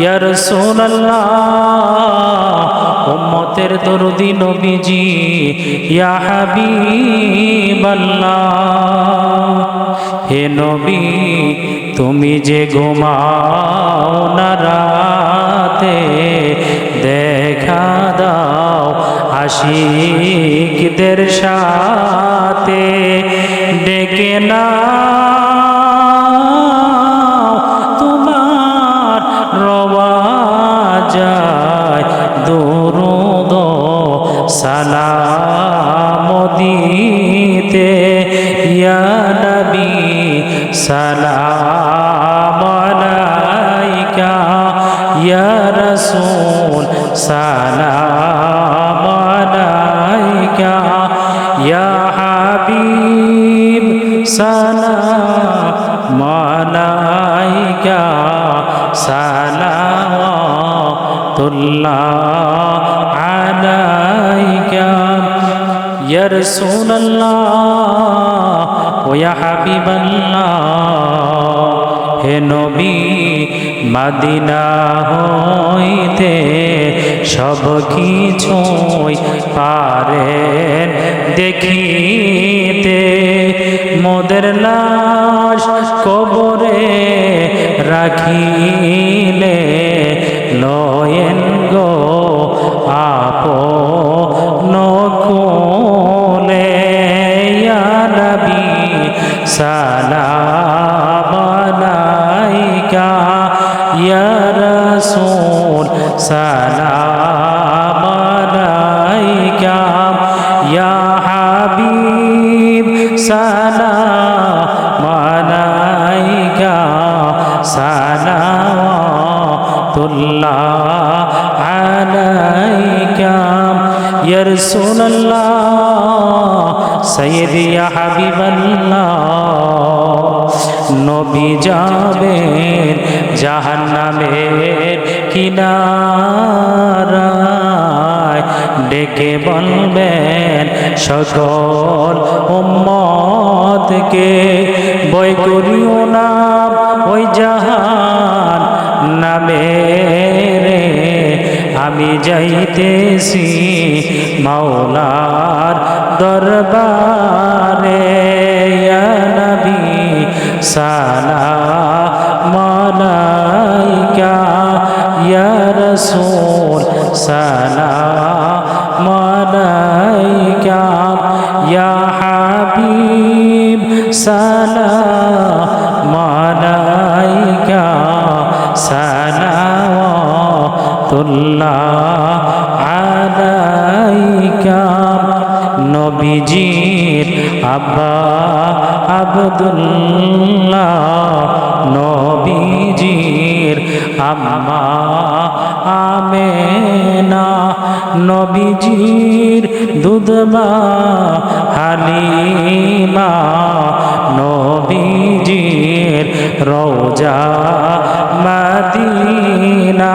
ইয়া রাসূলুল্লাহ, উম্মতের দরদি নবীজি, ইয়া হাবিবাল্লাহ। হে নবী, তুমি যে ঘুমাও না রাতে, দেখা দাও আশিকদের সাথে, ডেকে না সালাওয়াতুল্লাহ আলাইকা। ইয়া রাসূলুল্লাহ, ও ইয়া হাবিবাল্লাহ। হে নবী, মাদিনা হইতে সব কিছুই পারেন দেখিতে। মোদের লাশ কবরে রাখিলে লয়েন গো আপো নকুলে নবী সালাম আলাইকা ইয়া রাসূল সালাম আলাইকা হাবিব সালাম সালাওয়াতুল্লাহ আলাইকা। ইয়া রাসূলুল্লাহ সাইয়্যিদি ইয়া হাবিবাল্লাহ। নবী যাবেন জাহান্নামের কিনারায়। ডেকে বলবেন, সকল উম্মতকে বই করিও না, ওই জাহান নামে আমি যাইতেছি মাওলার দরবারে নবী, সালাম আলাইকা, ইয়া রাসূল, সালাম আলাইকা, ইয়া হাবিব, সালাম আলাইকা সালাওয়াতুল্লাহ আলাইকা নবীজির আব্বা আবদুল্লাহ নবীজির আম্মা আমেনা নবীজির দুধমা হালিমা নবীজির রোজা মদিনা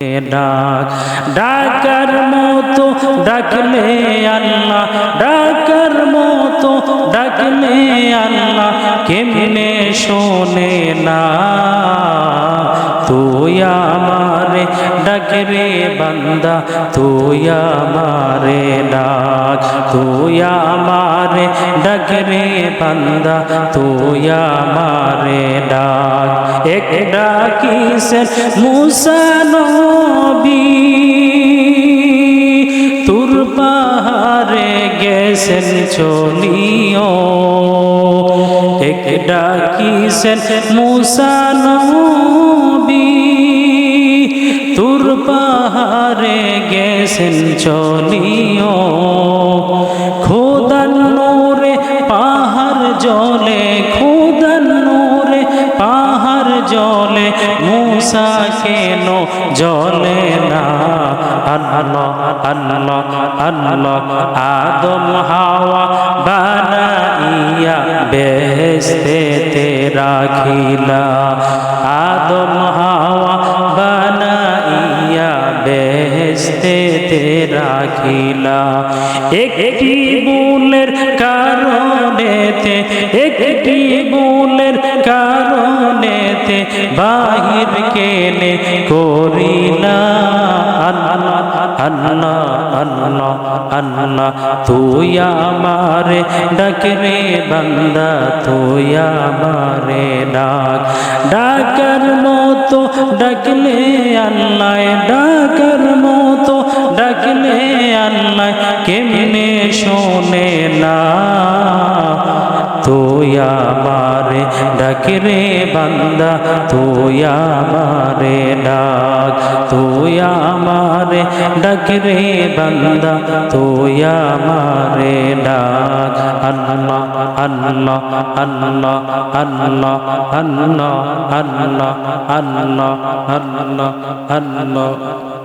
ডাক। ডাকার মতো ডাকলে আল্লাহ ডাকার মতো ডাকলে আল্লাহ কেমনে শোনে না? তুই আমারে ডাকরে বান্দা তুই আমারে ডাক তুই আমারে ডাকরে বান্দা তুই আমারে ডাক এক ডাকিসেন মুসা নবী তুর পাহাড়ে গেছে গেছেন চলিও এক ডাকিছেন মুসা নবী চলিও। খোদান নূরে পাহাড় জলে খোদান নূরে পাহাড় জলে, মুসা কেন জলে না? আল্লাহ আল্লাহ আদম হাওয়া বানাইয়া বেহেস্তে রাখিলা। আদম হাওয়া রাখিলা। একটি বুলের কারণেতে, একটি বুলের কারণেতে বাহির কেনে করিলা। আল্লাহ তুই আমারে ডাকরে বান্দা, তুই আমারে ডাক। ডাকার মতো ডাকলে আল্লাহ, ডাকার মতো ডাকলে আল্লাহ কেমনে শোনে না? তুই আমারে ডাকরে বান্দা, তুই আমারে ডাক। তুই আমারে ডাকরে বান্দা, তুই আমারে ডাক। আল্লাহ আল্লাহ আল্লাহ আল্লাহ আল্লাহ আল্লাহ আল্লাহ আল্লাহ আল্লাহ।